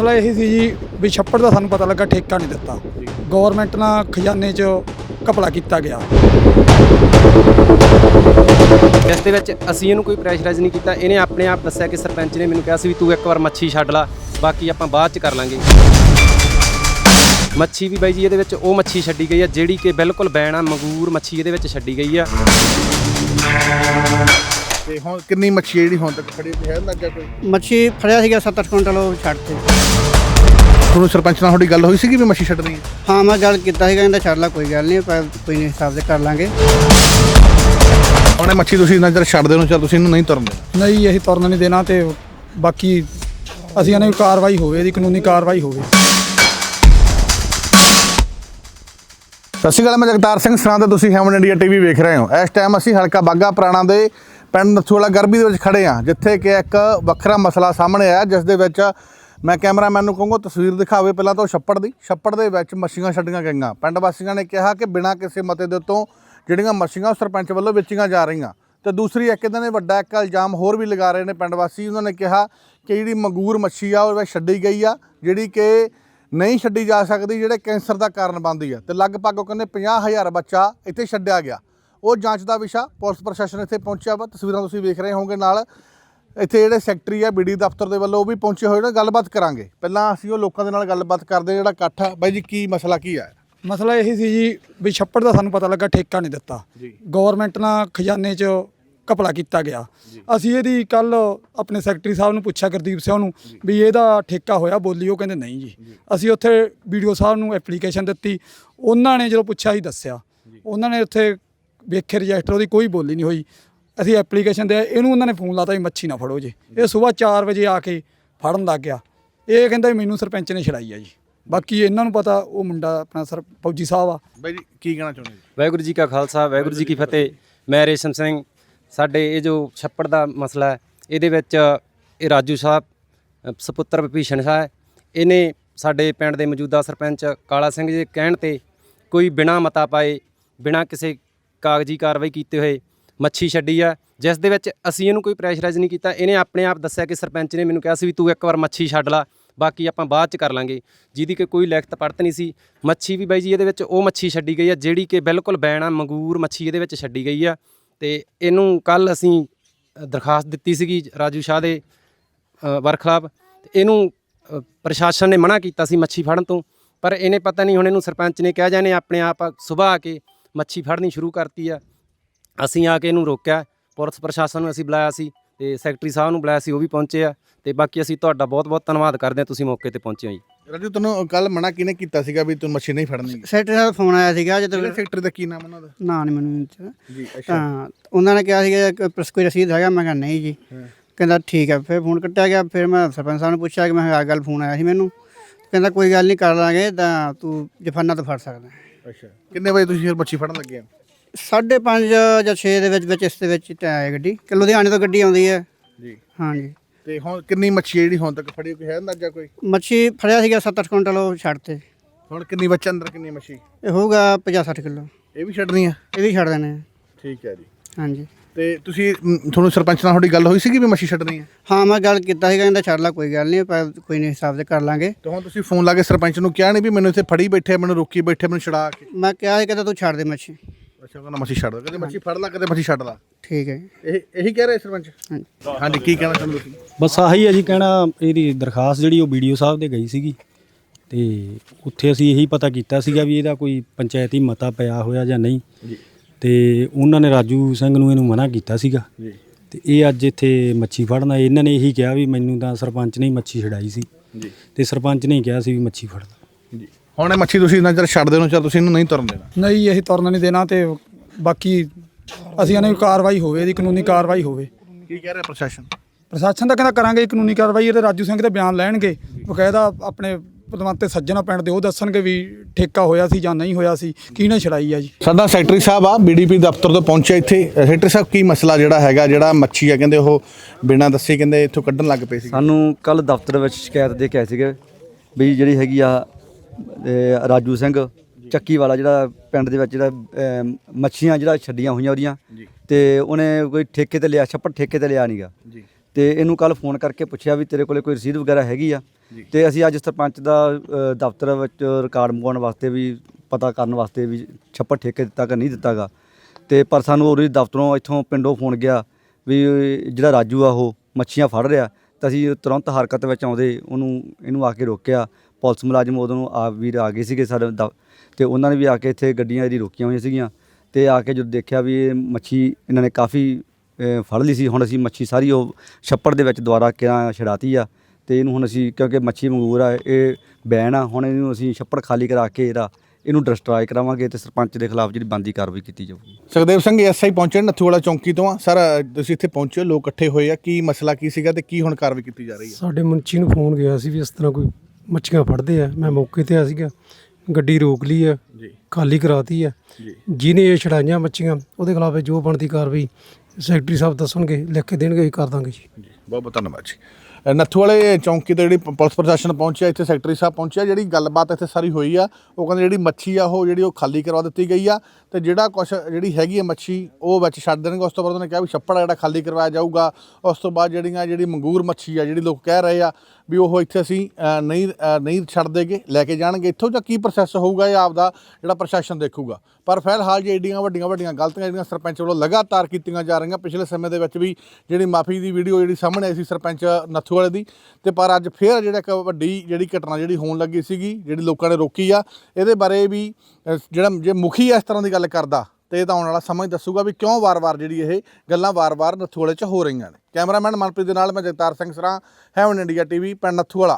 ਮਸਲਾ ਇਹ ਸੀ ਜੀ ਵੀ ਛੱਪੜ ਦਾ ਸਾਨੂੰ ਪਤਾ ਲੱਗਾ ਠੇਕਾ ਨਹੀਂ ਦਿੱਤਾ। ਗਵਰਨਮੈਂਟ ਨਾਲ ਖਜ਼ਾਨੇ 'ਚ ਕਪੜਾ ਕੀਤਾ ਗਿਆ। ਇਸ ਦੇ ਵਿੱਚ ਅਸੀਂ ਇਹਨੂੰ ਕੋਈ ਪ੍ਰੈਸ਼ਰਾਈਜ਼ ਨਹੀਂ ਕੀਤਾ। ਇਹਨੇ ਆਪਣੇ ਆਪ ਦੱਸਿਆ ਕਿ ਸਰਪੰਚ ਨੇ ਮੈਨੂੰ ਕਿਹਾ ਸੀ ਵੀ ਤੂੰ ਇੱਕ ਵਾਰ ਮੱਛੀ ਛੱਡ ਲਾ ਬਾਕੀ ਆਪਾਂ ਬਾਅਦ ਚ ਕਰ ਲਾਂਗੇ। ਮੱਛੀ ਵੀ ਬਾਈ ਜੀ ਇਹਦੇ ਵਿੱਚ ਉਹ ਮੱਛੀ ਛੱਡੀ ਗਈ ਆ ਜਿਹੜੀ ਕਿ ਬਿਲਕੁਲ ਆ ਮੰਗੂਰ ਮੱਛੀ ਇਹਦੇ ਵਿੱਚ ਛੱਡੀ ਗਈ ਆ। ਤੇ ਹੁਣ ਕਿੰਨੀ ਮੱਛੀ ਜਿਹੜੀ ਹੁਣ ਤੱਕ ਫੜੀ ਹੋਈ ਹੈ? ਅੰਦਾਜ਼ਾ ਕੋਈ? ਮੱਛੀ ਫੜਿਆ ਸੀਗਾ 70 ਕੁਇੰਟਲ ਉਹ ਛੱਡਤੇ ਤੁਹਾਨੂੰ ਸਰਪੰਚ ਨਾਲ ਤੁਹਾਡੀ ਗੱਲ ਹੋਈ ਸੀਗੀ ਵੀ ਮੱਛੀ ਛੱਡਣੀ ਹੈ? ਹਾਂ ਮੈਂ ਗੱਲ ਕੀਤਾ ਸੀਗਾ ਕਹਿੰਦਾ ਛੱਡ ਲਾ ਕੋਈ ਗੱਲ ਨਹੀਂ ਪਰ ਕੋਈ ਨਹੀਂ ਹਿਸਾਬ ਦੇ ਕਰ ਲਾਂਗੇ। ਹੁਣ ਇਹ ਮੱਛੀ ਤੁਸੀਂ ਇੰਨਾ ਚਿਰ ਛੱਡਦੇ ਚਲ ਤੁਸੀਂ ਇਹਨੂੰ ਨਹੀਂ ਤੁਰਨ। ਦੇਣਾ ਨਹੀਂ ਅਸੀਂ ਤੁਰਨ ਨਹੀਂ ਦੇਣਾ ਤੇ ਬਾਕੀ ਅਸੀਂ ਇਹਨਾਂ ਦੀ ਕਾਰਵਾਈ ਹੋਵੇ ਇਹਦੀ ਕਾਨੂੰਨੀ ਕਾਰਵਾਈ ਹੋਵੇ। ਸਤਿ ਸ਼੍ਰੀ ਅਕਾਲ ਮੈਂ ਜਗਤਾਰ ਸਿੰਘ ਸਰਾਂ ਤੇ ਤੁਸੀਂ ਹੈਮਨ ਇੰਡੀਆ ਟੀਵੀ ਵੇਖ ਰਹੇ ਹੋ। ਇਸ ਟਾਈਮ ਅਸੀਂ ਹਲਕਾ ਬਾਗਾ ਪੁਰਾਣਾ ਦੇ ਪਿੰਡ ਨਥੂਲਾ ਗਰਬੀ ਦੇ ਵਿੱਚ ਖੜੇ ਹਾਂ, ਜਿੱਥੇ ਕਿ ਇੱਕ ਵੱਖਰਾ ਮਸਲਾ ਸਾਹਮਣੇ ਆਇਆ, ਜਿਸ ਦੇ ਵਿੱਚ ਮੈਂ ਕੈਮਰਾਮੈਨ ਨੂੰ ਕਹੂੰਗਾ, ਤਸਵੀਰ ਦਿਖਾਵੇ ਪਹਿਲਾਂ ਤਾਂ ਉਹ ਛੱਪੜ ਦੀ, ਛੱਪੜ ਦੇ ਵਿੱਚ ਮੱਛੀਆਂ ਛੱਡੀਆਂ ਗਈਆਂ। ਪਿੰਡ ਵਾਸੀਆਂ ਨੇ ਕਿਹਾ ਕਿ ਬਿਨਾਂ ਕਿਸੇ ਮਤੇ ਦੇ ਉੱਤੋਂ ਜਿਹੜੀਆਂ ਮੱਛੀਆਂ ਉਹ ਸਰਪੰਚ ਵੱਲੋਂ ਵੇਚੀਆਂ ਜਾ ਰਹੀਆਂ। ਤੇ ਦੂਸਰੀ ਇੱਕ ਇਹਨਾਂ ਨੇ ਵੱਡਾ ਇੱਕ ਇਲਜ਼ਾਮ ਹੋਰ ਵੀ ਲਗਾ ਰਹੇ ਨੇ ਪਿੰਡ ਵਾਸੀ, ਉਹਨਾਂ ਨੇ ਕਿਹਾ ਕਿ ਜਿਹੜੀ ਮੰਗੂਰ ਮੱਛੀ ਆ, ਉਹ ਵਿੱਚ ਛੱਡੀ ਗਈ ਆ, ਜਿਹੜੀ ਕਿ ਨਹੀਂ ਛੱਡੀ ਜਾ ਸਕਦੀ, ਜਿਹੜੇ ਕੈਂਸਰ ਦਾ ਕਾਰਨ ਬਣਦੀ ਆ। ਤੇ ਲਗਭਗ ਉਹ ਕਹਿੰਦੇ 50000 ਬੱਚਾ ਇੱਥੇ ਛੱਡਿਆ ਗਿਆ। ਉਹ ਜਾਂਚ ਦਾ ਵਿਸ਼ਾ ਪੁਲਿਸ ਪ੍ਰਸ਼ਾਸਨ ਇੱਥੇ ਪਹੁੰਚਿਆ ਵਾ ਤਸਵੀਰਾਂ ਤੁਸੀਂ ਵੇਖ ਰਹੇ ਹੋਵੋਗੇ ਨਾਲ। ਇੱਥੇ ਜਿਹੜੇ ਸੈਕਟਰੀ ਆ ਬੀਡੀ ਦਫ਼ਤਰ ਦੇ ਵੱਲੋਂ ਉਹ ਵੀ ਪਹੁੰਚੇ ਹੋਏ ਨੇ ਗੱਲਬਾਤ ਕਰਾਂਗੇ। ਪਹਿਲਾਂ ਅਸੀਂ ਉਹ ਲੋਕਾਂ ਦੇ ਨਾਲ ਗੱਲਬਾਤ ਕਰਦੇ ਹਾਂ ਜਿਹੜਾ ਇਕੱਠ ਆ। ਬਾਈ ਜੀ ਕੀ ਮਸਲਾ ਕੀ ਆ? ਮਸਲਾ ਇਹ ਸੀ ਜੀ ਵੀ ਛੱਪੜ ਦਾ ਸਾਨੂੰ ਪਤਾ ਲੱਗਾ ਠੇਕਾ ਨਹੀਂ ਦਿੱਤਾ। ਗਵਰਨਮੈਂਟ ਨਾਲ ਖਜ਼ਾਨੇ 'ਚ ਕਪੜਾ ਕੀਤਾ ਗਿਆ। ਅਸੀਂ ਇਹਦੀ ਕੱਲ ਆਪਣੇ ਸੈਕਟਰੀ ਸਾਹਿਬ ਨੂੰ ਪੁੱਛਿਆ ਗੁਰਦੀਪ ਸਿੰਘ ਨੂੰ ਵੀ ਇਹਦਾ ਠੇਕਾ ਹੋਇਆ ਬੋਲੀ ਉਹ ਕਹਿੰਦੇ ਨਹੀਂ ਜੀ। ਅਸੀਂ ਉੱਥੇ ਵੀਡੀਓ ਸਾਹਿਬ ਨੂੰ ਐਪਲੀਕੇਸ਼ਨ ਦਿੱਤੀ। ਉਹਨਾਂ ਨੇ ਜਦੋਂ ਪੁੱਛਿਆ ਹੀ ਦੱਸਿਆ। ਉਹਨਾਂ ਨੇ ਉੱਥੇ ਵੇਖੇ ਰਜਿਸਟਰ ਉਹਦੀ ਕੋਈ ਬੋਲੀ ਨਹੀਂ ਹੋਈ। ਅਸੀਂ ਐਪਲੀਕੇਸ਼ਨ ਦੇ ਇਹਨੂੰ ਉਹਨਾਂ ਨੇ ਫੋਨ ਲਾਤਾ ਵੀ ਮੱਛੀ ਨਾ ਫੜੋ ਜੀ। ਇਹ ਸਵੇਰ 4 ਵਜੇ ਆ ਕੇ ਫੜਨ ਲੱਗ ਗਿਆ। ਇਹ ਕਹਿੰਦਾ ਵੀ ਮੈਨੂੰ ਸਰਪੰਚ ਨੇ ਛੜਾਈ ਆ ਜੀ। ਬਾਕੀ ਇਹਨਾਂ ਨੂੰ ਪਤਾ ਉਹ ਮੁੰਡਾ ਆਪਣਾ ਸਰ ਫੌਜੀ ਸਾਹਿਬ ਆ। ਬਾਈ ਜੀ ਕੀ ਕਹਿਣਾ ਚਾਹੁੰਦੇ ਜੀ? ਵਾਹਿਗੁਰੂ ਜੀ ਕਾ ਖਾਲਸਾ ਵਾਹਿਗੁਰੂ ਜੀ ਕੀ ਫਤਿਹ। ਮੈਂ ਰੇਸ਼ਮ ਸਿੰਘ ਸਾਡੇ ਇਹ ਜੋ ਛੱਪੜ ਦਾ ਮਸਲਾ ਹੈ ਇਹਦੇ ਵਿੱਚ ਇਹ ਰਾਜੂ ਸਾਹਿਬ ਅ, ਸਪੁੱਤਰ ਵਿਭੀਸ਼ਣ ਸਾਹਿਬ ਇਹਨੇ ਸਾਡੇ ਪਿੰਡ ਦੇ ਮੌਜੂਦਾ ਸਰਪੰਚ ਕਾਲਾ ਸਿੰਘ ਜੀ ਦੇ ਕਹਿਣ ਤੇ ਕੋਈ ਬਿਨਾ ਮਤਾ ਪਾਏ ਬਿਨਾ ਕਿਸੇ ਕਾਗਜ਼ੀ ਕਾਰਵਾਈ ਕੀਤੇ ਹੋਏ ਮੱਛੀ ਛੱਡੀ ਆ ਜਿਸ ਦੇ ਵਿੱਚ ਅਸੀਂ ਇਹਨੂੰ ਕੋਈ ਪ੍ਰੈਸ਼ਰਾਈਜ਼ ਨਹੀਂ ਕੀਤਾ ਇਹਨੇ ਆਪਣੇ ਆਪ ਦੱਸਿਆ ਕਿ ਸਰਪੰਚ ਨੇ ਮੈਨੂੰ ਕਿਹਾ ਸੀ ਵੀ ਤੂੰ ਇੱਕ ਵਾਰ ਮੱਛੀ ਛੱਡ ਲਾ ਬਾਕੀ ਆਪਾਂ ਬਾਅਦ ਚ ਕਰ ਲਾਂਗੇ। ਜਿਹਦੀ ਕਿ ਕੋਈ ਲਿਖਤ ਪੜਤ ਨਹੀਂ ਸੀ। ਮੱਛੀ ਵੀ ਬਾਈ ਜੀ ਇਹਦੇ ਵਿੱਚ ਉਹ ਮੱਛੀ ਛੱਡੀ ਗਈ ਆ ਜਿਹੜੀ ਕਿ ਬਿਲਕੁਲ ਬੈਨ ਮੰਗੂਰ ਮੱਛੀ ਇਹਦੇ ਵਿੱਚ ਛੱਡੀ ਗਈ ਆ। ਤੇ ਇਹਨੂੰ ਕੱਲ ਅਸੀਂ ਦਰਖਾਸਤ ਦਿੱਤੀ ਸੀਗੀ ਰਾਜੂ ਸ਼ਾਹ ਦੇ ਅ, ਵਰਖਲਾਫ। ਇਹਨੂੰ ਪ੍ਰਸ਼ਾਸਨ ਨੇ ਮਨਾ ਕੀਤਾ ਸੀ ਮੱਛੀ ਫੜਨ ਤੋਂ। ਪਰ ਇਹਨੇ ਪਤਾ ਨਹੀਂ ਹੁਣ ਇਹਨੂੰ ਸਰਪੰਚ ਨੇ ਕਿਹਾ ਜਾਂ ਆਪਣੇ ਆਪ ਸਵੇਰ ਆ ਕੇ ਮੱਛੀ ਫੜਨੀ ਸ਼ੁਰੂ ਕਰਤੀ ਆ। ਅਸੀਂ ਆ ਕੇ ਇਹਨੂੰ ਰੋਕਿਆ ਪੁਲਿਸ ਪ੍ਰਸ਼ਾਸਨ ਨੂੰ ਅਸੀਂ ਬੁਲਾਇਆ ਸੀ ਤੇ ਸੈਕਟਰੀ ਸਾਹਿਬ ਨੂੰ ਬੁਲਾਇਆ ਸੀ ਉਹ ਵੀ ਪਹੁੰਚੇ ਆ। ਤੇ ਬਾਕੀ ਅਸੀਂ ਤੁਹਾਡਾ ਬਹੁਤ ਬਹੁਤ ਧੰਨਵਾਦ ਕਰਦੇ ਹਾਂ ਤੁਸੀਂ ਮੌਕੇ ਤੇ ਪਹੁੰਚੇ ਹੋ ਜੀ। ਰਾਜੂ ਤੁਹਾਨੂੰ ਕੱਲ ਮਨਾ ਕਿਹਨੇ ਕੀਤਾ ਸੀਗਾ ਵੀ ਤੂੰ ਮੱਛੀ ਨਹੀਂ ਫੜਨੀ? ਸੈਕਟਰੀ ਸਾਹਿਬ ਫੋਨ ਆਇਆ ਸੀਗਾ ਜਦੋਂ ਸੈਕਟਰੀ ਦਾ ਕੀ ਨਾਮ ਉਹਨਾਂ ਦਾ? ਨਾ ਨਹੀਂ ਮੈਨੂੰ ਇੰਚ। ਜੀ ਤਾਂ ਉਹਨਾਂ ਨੇ ਕਿਹਾ ਸੀਗਾ ਕੋਈ ਰਸੀਦ ਹੈਗਾ ਮੈਂ ਕਿਹਾ ਨਹੀਂ ਜੀ। ਕਹਿੰਦਾ ਠੀਕ ਹੈ ਫਿਰ ਫੋਨ ਕੱਟਿਆ ਗਿਆ ਫਿਰ ਮੈਂ ਸਰਪੰਚ ਸਾਹਿਬ ਨੂੰ ਪੁੱਛਿਆ ਕਿ ਮੈਂ ਕਿਹਾ ਆਹ ਗੱਲ ਫੋਨ ਆਇਆ ਸੀ ਮੈਨੂੰ। ਕਹਿੰਦਾ ਕੋਈ ਗੱਲ ਨਹੀਂ ਕਰ ਲਾਂਗੇ ਤਾਂ ਤੂੰ ਜਫਾਨਾ ਤੋਂ ਫੜ ਸਕਦਾ। ਅੱਛਾ। ਕਿੰਨੇ ਵਜੇ ਤੁਸੀਂ ਫਿਰ ਮੱਛੀ ਫੜਨ ਲੱਗੇ ਆ? ਸਾਢੇ ਪੰਜ ਜਾਂ 6 ਦੇ ਵਿੱਚ ਵਿੱਚ ਇਸ ਦੇ ਵਿੱਚ ਤਾਂ ਆਇਆ ਗੱਡੀ। ਕਿ ਲੁਧਿਆਣੇ ਤੋਂ ਗੱਡੀ ਆਉਂਦੀ ਹੈ। ਜੀ। ਹਾਂਜੀ। ਤੇ ਹੁਣ ਕਿੰਨੀ ਮੱਛੀ ਹੈ ਜਿਹੜੀ ਹੁਣ ਤੱਕ ਫੜੀ ਕੋਈ ਹੈ ਅੰਦਾਜ਼ਾ ਕੋਈ? ਮੱਛੀ ਫੜਿਆ ਸੀਗਾ 70 ਕੁਇੰਟਲ ਉਹ ਛੱਡਤੇ ਹੁਣ ਕਿੰਨੀ ਬੱਚਾ ਅੰਦਰ ਕਿੰਨੀ ਮੱਛੀ? ਇਹ ਹੋਊਗਾ 50 60 ਕਿਲੋ। ਇਹ ਵੀ ਛੱਡਣੀ ਆ? ਇਹ ਵੀ ਛੱਡ ਦੇਣੇ ਆ। ਠੀਕ ਹੈ ਜੀ। ਹਾਂਜੀ। ਤੇ ਤੁਸੀਂ ਮ, ਤੁਹਾਨੂੰ ਸਰਪੰਚ ਨਾਲ ਤੁਹਾਡੀ ਗੱਲ ਹੋਈ ਸੀਗੀ ਵੀ ਮੱਛੀ ਛੱਡਣੀ ਹੈ? ਹਾਂ ਮੈਂ ਗੱਲ ਕੀਤਾ ਸੀਗਾ ਕਹਿੰਦਾ ਛੱਡ ਲਾ ਕੋਈ ਗੱਲ ਨਹੀਂ ਪਰ ਕੋਈ ਨਹੀਂ ਹਿਸਾਬ ਦੇ ਕਰ ਲਾਂਗੇ। ਤੇ ਹੁਣ ਤੁਸੀਂ ਫੋਨ ਲਾ ਕੇ ਸਰਪੰਚ ਨੂੰ ਕਿਹਾ ਨਹੀਂ ਵੀ ਮੈਨੂੰ ਇੱਥੇ ਫੜੀ ਬੈਠੇ ਮੈਨੂੰ ਰੋਕੀ ਬੈਠੇ ਮੈਨੂੰ ਛੜਾ ਕੇ। ਮੈਂ ਕਿਹਾ ਸੀ ਕਹਿੰਦਾ ਤੂੰ ਛੱਡ ਦੇ ਮੱਛੀ। ਅੱਛਾ ਕਹਿੰਦਾ ਮੱਛੀ ਛੱਡ ਦੋ ਕਦੇ ਮੱਛੀ ਫੜ ਲਾ ਕਦੇ ਮੱਛੀ ਛੱਡ ਲਾ। ਠੀਕ ਹੈ। ਇਹ ਇਹੀ ਕਹਿ ਰਹੇ ਸਰਪੰਚ? ਹਾਂਜੀ। ਹਾਂਜੀ ਕੀ ਕਹਿਣਾ ਚਾਹੁੰਦੇ ਤੁਸੀਂ? ਬਸ ਆਹੀ ਹੈ ਜੀ ਕਹਿਣਾ ਇਹਦੀ ਦਰਖਾਸਤ ਜਿਹੜੀ ਉਹ ਵੀਡੀਓ ਸਾਹਿਬ ਦੇ ਗਈ ਸੀਗੀ। ਤੇ ਉੱਥੇ ਅਸੀਂ ਇਹੀ ਪਤਾ ਕੀਤਾ ਸੀਗਾ ਵੀ ਇਹਦਾ ਕੋਈ ਪੰਚਾਇਤੀ ਮਤਾ ਪਿਆ ਹੋਇਆ ਜਾਂ ਨਹੀਂ। ਜੀ। ਤੇ ਉਹਨਾਂ ਨੇ ਰਾਜੂ ਸਿੰਘ ਨੂੰ ਇਹਨੂੰ ਮਨਾ ਕੀਤਾ ਸੀਗਾ। ਜੀ। ਤੇ ਇਹ ਅੱਜ ਇੱਥੇ ਮੱਛੀ ਫੜਨ ਆਏ। ਇਹਨਾਂ ਨੇ ਇਹੀ ਕਿਹਾ ਵੀ ਮੈਨੂੰ ਤਾਂ ਸਰਪੰਚ ਨੇ ਹੀ ਮੱਛੀ ਛਡਾਈ ਸੀ। ਜੀ। ਤੇ ਸਰਪੰਚ ਨੇ ਹੀ ਕਿਹਾ ਸੀ ਵੀ ਮੱਛੀ ਫੜ ਲਾ ਜੀ। ਹੁਣ ਇਹ ਮੱਛੀ ਤੁਸੀਂ ਇੰਨਾ ਚਿਰ ਛੱਡ ਦੇਣੋ ਚਲ ਤੁਸੀਂ ਇਹਨੂੰ ਨਹੀਂ ਤੁਰਨ ਦੇਣਾ। ਨਹੀਂ ਅਸੀਂ ਤੁਰਨ ਨਹੀਂ ਦੇਣਾ ਤੇ ਬਾਕੀ ਅਸੀਂ ਇਹਨਾਂ ਦੀ ਕਾਰਵਾਈ ਹੋਵੇ ਇਹਦੀ ਕਾਨੂੰਨੀ ਕਾਰਵਾਈ ਹੋਵੇ। ਕੀ ਕਹਿ ਰਿਹਾ ਪ੍ਰਸ਼ਾਸਨ? ਪ੍ਰਸ਼ਾਸਨ ਤਾਂ ਕਹਿੰਦਾ ਕਰਾਂਗੇ ਕਾਨੂੰਨੀ ਕਾਰਵਾਈ ਇਹਦੇ ਰਾਜੂ ਸਿੰਘ ਦੇ ਬਿਆਨ ਲੈਣਗੇ। ਬਕਾਇਦਾ ਆਪਣੇ ਪਦਵੰਤੇ ਸੱਜਣਾ ਪਿੰਡ ਦੇ ਉਹ ਦੱਸਣਗੇ ਵੀ ਠੇਕਾ ਹੋਇਆ ਸੀ ਜਾਂ ਨਹੀਂ ਹੋਇਆ ਸੀ ਕਿਹਨੇ ਛੜਾਈ ਆ ਜੀ। ਸਾਡਾ ਸੈਕਟਰੀ ਸਾਹਿਬ ਆ ਬੀਡੀਪੀ ਦਫ਼ਤਰ ਤੋਂ ਪਹੁੰਚਿਆ ਇੱਥੇ। ਸੈਕਟਰੀ ਸਾਹਿਬ ਕੀ ਮਸਲਾ ਜਿਹੜਾ ਹੈਗਾ ਜਿਹੜਾ ਮੱਛੀ ਆ ਕਹਿੰਦੇ ਉਹ ਬਿਨਾਂ ਦੱਸੇ ਕਹਿੰਦੇ ਇੱਥੋਂ ਕੱਢਣ ਲੱਗ ਪਏ ਸੀ ਸਾਨੂੰ ਕੱਲ ਦਫ਼ਤਰ ਵਿੱਚ ਸ਼ਿਕਾਇਤ ਦੇ ਕੇ ਆਏ ਸੀਗੇ ਵੀ ਜਿਹੜੀ ਹੈਗੀ ਆ ਰਾਜੂ ਸਿੰਘ ਚੱਕੀ ਵਾਲਾ ਜਿਹੜਾ ਪਿੰਡ ਦੇ ਵਿੱਚ ਜਿਹੜਾ ਮੱਛੀਆਂ ਜਿਹੜਾ ਛੱਡੀਆਂ ਹੋਈਆਂ ਉਹਦੀਆਂ ਤੇ ਉਹਨੇ ਕੋਈ ਠੇਕੇ ਤੇ ਲਿਆ ਛੱਪੜ ਠੇਕੇ ਤੇ ਲਿਆ ਨਹੀਂਗਾ ਜੀ। ਤੇ ਇਹਨੂੰ ਕੱਲ ਫੋਨ ਕਰਕੇ ਪੁੱਛਿਆ ਵੀ ਤੇਰੇ ਕੋਲੇ ਕੋਈ ਰਸੀਦ ਵਗੈਰਾ ਹੈਗੀ ਆ? ਤੇ ਅਸੀਂ ਅੱਜ ਸਰਪੰਚ ਦਾ ਅ, ਦਫ਼ਤਰ ਵਿੱਚ ਰਿਕਾਰਡ ਮੰਗਵਾਉਣ ਵਾਸਤੇ ਵੀ ਪਤਾ ਕਰਨ ਵਾਸਤੇ ਵੀ ਛੱਪੜ ਠੇਕੇ ਦਿੱਤਾ ਕਿ ਨਹੀਂ ਦਿੱਤਾਗਾ ਤੇ ਪਰ ਸਾਨੂੰ ਉਹਦੇ ਦਫ਼ਤਰੋਂ ਇੱਥੋਂ ਪਿੰਡੋਂ ਫੋਨ ਗਿਆ ਵੀ ਜਿਹੜਾ ਰਾਜੂ ਆ ਉਹ ਮੱਛੀਆਂ ਫੜ ਰਿਹਾ। ਤਾਂ ਅਸੀਂ ਤੁਰੰਤ ਹਰਕਤ ਵਿੱਚ ਆਉਂਦੇ ਉਹਨੂੰ ਇਹਨੂੰ ਆ ਕੇ ਰੋਕਿਆ। ਪੁਲਿਸ ਮੁਲਾਜ਼ਮ ਉਦੋਂ ਨੂੰ ਆ ਵੀਰ ਆ ਗਏ ਸੀਗੇ ਸਾਡੇ ਦ- ਤੇ ਉਹਨਾਂ ਨੇ ਵੀ ਆ ਕੇ ਇੱਥੇ ਗੱਡੀਆਂ ਇਹਦੀ ਰੋਕੀਆਂ ਹੋਈਆਂ ਸੀਗੀਆਂ। ਤੇ ਆ ਕੇ ਜਦੋਂ ਦੇਖਿਆ ਵੀ ਇਹ ਮੱਛੀ ਇਹਨਾਂ ਨੇ ਕਾਫੀ ਅ, ਫੜ ਲਈ ਸੀ। ਹੁਣ ਅਸੀਂ ਮੱਛੀ ਸਾਰੀ ਉਹ ਛੱਪੜ ਦੇ ਵਿੱਚ ਦੁਬਾਰਾ ਕਿਰਾਂ ਛਡਾਤੀ ਆ। ਤੇ ਇਹਨੂੰ ਹੁਣ ਅਸੀਂ ਕਿਉਂਕਿ ਮੱਛੀ ਮੰਗੂਰ ਆ ਇਹ ਬੈਨ ਆ ਹੁਣ ਇਹਨੂੰ ਅਸੀਂ ਛੱਪੜ ਖਾਲੀ ਕਰਾ ਕੇ ਇਹਦਾ ਇਹਨੂੰ ਡਿਸਟਰਾਏ ਕਰਾਵਾਂਗੇ ਤੇ ਸਰਪੰਚ ਦੇ ਖਿਲਾਫ ਜਿਹੜੀ ਬੰਦੀ ਕਾਰਵਾਈ ਕੀਤੀ ਜਾਊਗੀ। ਸੁਖਦੇਵ ਸਿੰਘ ਐਸਆਈ ਪਹੁੰਚੇ ਨੱਥੂ ਵਾਲਾ ਚੌਂਕੀ ਤੋਂ ਆ। ਸਰ ਤੁਸੀਂ ਇੱਥੇ ਪਹੁੰਚੇ ਹੋ, ਲੋਕ ਇਕੱਠੇ ਹੋਏ ਆ ਕੀ ਮਸਲਾ ਕੀ ਸੀਗਾ ਤੇ ਕੀ ਹੁਣ ਕਾਰਵਾਈ ਕੀਤੀ ਜਾ ਰਹੀ ਹੈ? ਸਾਡੇ ਮੁੰਚੀ ਨੂੰ ਫੋਨ ਗਿਆ ਸੀ ਵੀ ਇਸ ਤਰ੍ਹਾਂ ਕੋਈ ਮੱਛੀਆਂ ਫੜਦੇ ਆ। ਮੈਂ ਮੌਕੇ ਤੇ ਆ ਸੀਗਾ ਗੱਡੀ ਰੋਕ ਲਈ ਆ ਜੀ। ਖਾਲੀ ਕਰਾਤੀ ਆ। ਜੀ। ਜਿਹਨੇ ਇਹ ਛੜਾਈਆਂ ਮੱਛੀਆਂ ਉਹਦੇ ਖਿਲਾਫ ਜੋ ਬਣਦੀ ਕਾਰਵਾਈ ਸੈਕਟਰੀ ਸਾਹਿਬ ਦੱਸਣਗੇ ਲਿਖ ਕੇ ਦੇਣਗੇ ਕਰ ਦਾਂਗੇ ਜੀ। ਬਹੁਤ ਬਹੁਤ ਧੰਨਵਾਦ ਜੀ। ਨੱਥੂ ਵਾਲੇ ਚੌਂਕੀ ਤੇ ਜਿਹੜੀ ਪੁਲਿਸ ਪ੍ਰਸ਼ਾਸਨ ਪਹੁੰਚਿਆ ਇੱਥੇ ਸੈਕਟਰੀ ਸਾਹਿਬ ਪਹੁੰਚਿਆ ਜਿਹੜੀ ਗੱਲਬਾਤ ਇੱਥੇ ਸਾਰੀ ਹੋਈ ਆ। ਉਹ ਕਹਿੰਦੇ ਜਿਹੜੀ ਮੱਛੀ ਆ ਉਹ ਜਿਹੜੀ ਉਹ ਖਾਲੀ ਕਰਵਾ ਦਿੱਤੀ ਗਈ ਆ। ਤੇ ਜਿਹੜਾ ਕੁਛ ਜਿਹੜੀ ਹੈਗੀ ਆ ਮੱਛੀ ਉਹ ਵਿੱਚ ਛੱਡ ਦੇਣਗੇ। ਉਸ ਤੋਂ ਬਾਅਦ ਉਹਨੇ ਕਿਹਾ ਵੀ ਛੱਪੜ ਜਿਹੜਾ ਖਾਲੀ ਕਰਵਾਇਆ ਜਾਊਗਾ। ਉਸ ਤੋਂ ਬਾਅਦ ਜਿਹੜੀਆਂ ਜਿਹੜੀ ਮੰਗੂਰ ਮੱਛੀ ਆ ਜਿਹੜੀ ਲੋਕ ਕਹਿ ਰਹੇ ਆ ਵੀ ਉਹ ਇੱਥੇ ਅਸੀਂ ਨਹੀਂ ਅ, ਨਹੀਂ ਛੱਡ ਦੇਗੇ ਲੈ ਕੇ ਜਾਣਗੇ। ਇੱਥੋਂ ਜਾਂ ਕੀ ਪ੍ਰੋਸੈਸ ਹੋਊਗਾ ਇਹ ਆਪਦਾ ਜਿਹੜਾ ਪ੍ਰਸ਼ਾਸਨ ਦੇਖੂਗਾ। ਪਰ ਫਿਲਹਾਲ ਜੇ ਏਡੀਆਂ ਵੱਡੀਆਂ ਵੱਡੀਆਂ ਗਲਤੀਆਂ ਜਿਹੜੀਆਂ ਸਰਪੰਚ ਵੱਲੋਂ ਲਗਾਤਾਰ ਕੀਤੀਆਂ ਜਾ ਰਹੀਆਂ ਪਿਛਲੇ ਸਮੇਂ ਦੇ ਵਿੱਚ ਵੀ ਜਿਹੜੀ ਮਾਫੀ ਦੀ ਵੀਡੀਓ ਜਿਹੜੀ ਸਾਹਮਣੇ ਆਈ ਸੀ ਸਰਪੰਚ ਨੱਥੂ ਵਾਲੇ ਦੀ ਤੇ ਪਰ ਅੱਜ ਫੇਰ ਜਿਹੜਾ ਇੱਕ ਵੱਡੀ ਜਿਹੜੀ ਘਟਨਾ ਜਿਹੜੀ ਹੋਣ ਲੱਗੀ ਸੀਗੀ, ਜਿਹੜੀ ਲੋਕਾਂ ਨੇ ਰੋਕੀ ਆ, ਇਹਦੇ ਬਾਰੇ ਵੀ ਜਿਹੜਾ ਜੇ ਮੁਖੀ ਇਸ ਤਰ੍ਹਾਂ ਦੀ ਗੱਲ ਕਰਦਾ, ਤੇ ਇਹ ਤਾਂ ਆਉਣ ਵਾਲਾ ਸਮਾਂ ਹੀ ਦੱਸੂਗਾ ਵੀ ਕਿਉਂ ਵਾਰ-ਵਾਰ ਜਿਹੜੀ ਇਹ ਗੱਲਾਂ ਵਾਰ-ਵਾਰ ਨੱਥੂ ਵਾਲੇ 'ਚ ਹੋ ਰਹੀਆਂ ਨੇ। ਕੈਮਰਾਮੈਨ ਮਨਪ੍ਰੀਤ ਦੇ ਨਾਲ ਮੈਂ ਜਗਤਾਰ ਸਿੰਘ ਸਰਾਂ ਹੈਵਨ ਇੰਡੀਆ ਟੀਵੀ ਪਿੰਡ ਨੱਥੂ ਵਾਲਾ